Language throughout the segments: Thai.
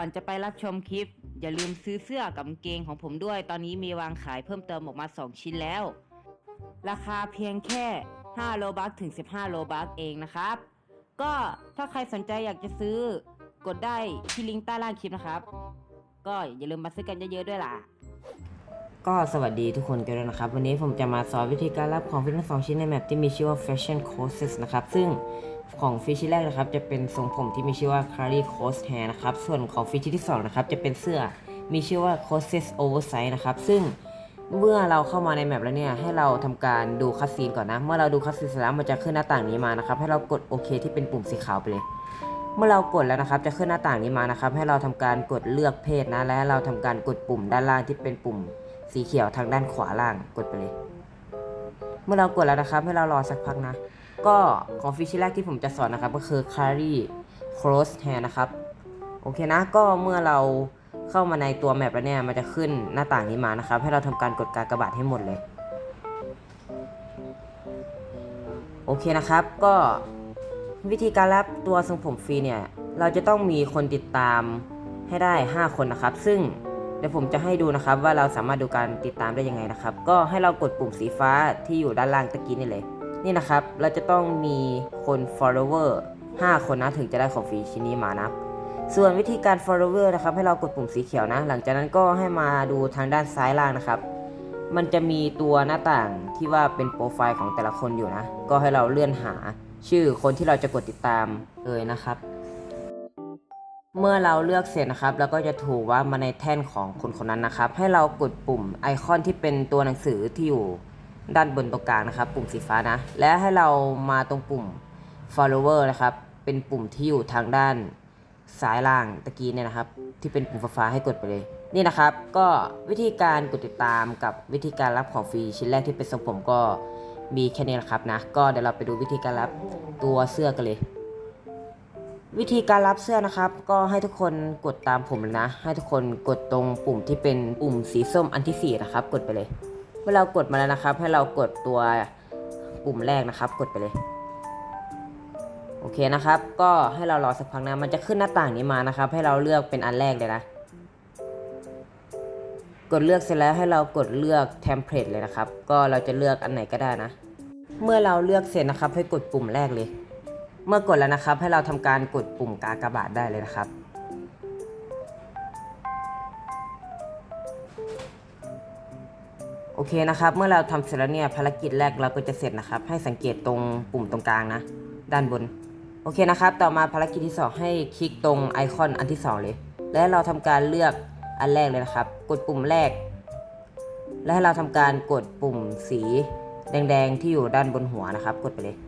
ก่อนจะไปรับชมคลิป อย่าลืมซื้อเสื้อกับเกงของผมด้วย ตอนนี้มีวางขายเพิ่มเติมออกมา 2 ชิ้นแล้ว ราคาเพียงแค่ 5 โลบัคถึง 15 โลบัคเองนะครับ ก็ถ้าใครสนใจอยากจะซื้อกดได้ที่ลิงก์ใต้ล่างคลิปนะครับ ก็อย่าลืมมาซื้อกันเยอะๆด้วยล่ะ ก็สวัสดีทุกคนกันด้วยนะครับ วันนี้ผมจะมาสอนวิธีการรับของฟิชทั้งสองชิ้นในแมปที่มีชื่อว่า Fashion Courses นะครับ ซึ่งของฟิชชิ้นแรกนะครับ จะเป็นทรงผมที่มีชื่อว่า Curly Coast Hair นะครับ ส่วนของฟิชชิ้นที่สองนะครับ จะเป็นเสื้อมีชื่อว่า Courses Oversize นะครับ ซึ่งเมื่อเราเข้ามาในแมปแล้วเนี่ยให้เราทำการดูคัสซีนก่อนนะ เมื่อเราดูคัสซีนเสร็จแล้วมันจะขึ้นหน้าต่างนี้มานะครับ ให้เรากดโอเคที่เป็นปุ่มสีขาวไปเลยเมื่อเรากดแล้วนะครับ จะขึ้นหน้าต่างนี้มานะครับ ให้เราทำการกดเลือกเพศนะ และเราทำการกดปุ่มด้านล่างที่เป็นปุ่ม สีเขียวทางด้านขวาล่างกดไปเลย เมื่อเรากดแล้วนะครับ ให้เรารอสักพักนะ ก็ของฟิชชี่แรกที่ผมจะสอนนะครับ ก็คือ carry cross hair นะครับ โอเคนะ ก็เมื่อเราเข้ามาในตัวแมปแล้วเนี่ย มันจะขึ้นหน้าต่างนี้มานะครับ ให้เราทำการกดการกระบาดให้หมดเลย โอเคนะครับ ก็วิธีการรับตัวทรงผมฟรีเนี่ย เราจะต้องมีคนติดตามให้ได้ 5 คนนะครับ ซึ่ง เดี๋ยวผมจะให้ดูนะครับว่าเราสามารถดูการติดตามได้ยังไงนะครับ ก็ให้เรากดปุ่มสีฟ้าที่อยู่ด้านล่างตะกี้นี่เลย นี่นะครับ เราจะต้องมีคน follower 5 คนนะถึงจะได้ของฟรีชิ้นนี้มานับส่วนวิธีการ follower นะครับ ให้เรากดปุ่มสีเขียวนะ หลังจากนั้นก็ให้มาดูทางด้านซ้ายล่างนะครับ มันจะมีตัวหน้าต่างที่ว่าเป็นโปรไฟล์ของแต่ละคนอยู่นะ ก็ให้เราเลื่อนหาชื่อคนที่เราจะกดติดตามเลยนะครับ เมื่อเราเลือกเสร็จนะครับแล้วก็จะถูกว่ามาในแท่นของคนคนนั้นนะครับ ให้เรากดปุ่มไอคอนที่เป็นตัวหนังสือที่อยู่ด้านบนตรงกลางนะครับ ปุ่มสีฟ้านะ และให้เรามาตรงปุ่ม follower นะครับ เป็นปุ่มที่อยู่ทางด้านซ้ายล่างตะกี้เนี่ยนะครับ ที่เป็นปุ่มฟ้าให้กดไปเลย นี่นะครับ ก็วิธีการกดติดตามกับวิธีการรับของฟรีชิ้นแรกที่เป็นทรงผมก็มีแค่นี้แหละครับนะก็เดี๋ยวเราไปดูวิธีการรับตัวเสื้อกันเลย วิธีการรับเสื้อนะครับ ก็ให้ทุกคนกดตามผมเลยนะ ให้ทุกคนกดตรงปุ่มที่เป็นปุ่มสีส้มอันที่สี่นะครับ กดไปเลย เมื่อเรากดมาแล้วนะครับ ให้เรากดตัวปุ่มแรกนะครับ กดไปเลย โอเคนะครับ ก็ให้เรารอสักพักนะ มันจะขึ้นหน้าต่างนี้มานะครับ ให้เราเลือกเป็นอันแรกเลยนะ กดเลือกเสร็จแล้วให้เรากดเลือกเทมเพลตเลยนะครับ ก็เราจะเลือกอันไหนก็ได้นะ เมื่อเราเลือกเสร็จนะครับ ให้กดปุ่มแรกเลย เมื่อกดแล้วนะครับ ให้เราทำการกดปุ่มกากบาทได้เลยนะครับ โอเคนะครับ เมื่อเราทำเสร็จแล้วเนี่ยภารกิจแรกเราก็จะเสร็จนะครับ ให้สังเกตตรงปุ่มตรงกลางนะ ด้านบน โอเคนะครับ ต่อมาภารกิจที่ 2 ให้คลิกตรงไอคอนอันที่ 2 เลย และเราทำการเลือกอันแรกเลยนะครับ กดปุ่มแรก และให้เราทำการกดปุ่มสีแดงๆที่อยู่ด้านบนหัวนะครับ กดไปเลย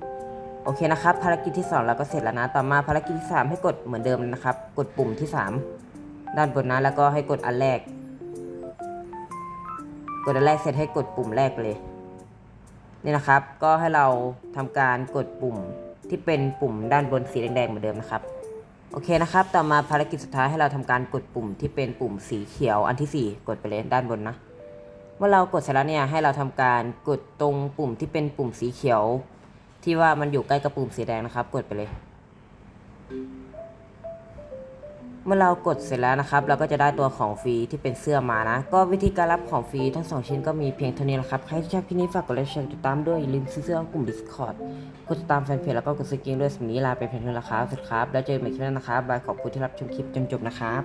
อเคนะครับ ภารกิจที่ 2 เราก็เสร็จแล้วนะ ต่อมาภารกิจที่ 3 ให้กดเหมือนเดิมนะครับ กดปุ่มที่ 3 ด้านบนนะแล้วก็ให้กดอันแรก กดอันแรกเสร็จให้กดปุ่มแรกเลยนี่นะครับ ก็ให้เราทำการกดปุ่มที่เป็นปุ่มด้านบนสีแดงๆเหมือนเดิมนะครับโอเคนะครับ ต่อมาภารกิจสุดท้ายให้เราทำการกดปุ่มที่เป็นปุ่มสีเขียวอันที่ 4 กดไปเลยด้านบนนะ เมื่อเรากดเสร็จแล้วเนี่ยให้เราทำการกดตรงปุ่มที่เป็นปุ่มสีเขียว ที่ว่ามันอยู่ใกล้กับปุ่มสีแดงนะครับ กดไปเลย เมื่อเรากดเสร็จแล้วนะครับ เราก็จะได้ตัวของฟรีที่เป็นเสื้อมานะ ก็วิธีการรับของฟรีทั้งสองชิ้นก็มีเพียงเท่านี้แหละครับ ใครที่ชอบคลิปนี้ฝากกดไลค์แชร์ติดตามด้วยอย่าลืมซื้อเสื้อกลุ่ม Discord กดติดตามแฟนเพจแล้วก็กดสกิลด้วยสำหรับนี้ลาไปเพียงเท่านี้แล้วครับสวัสดีครับ แล้วเจอกันใหม่คลิปหน้านะครับบายขอบคุณที่รับชมคลิปจนจบนะครับ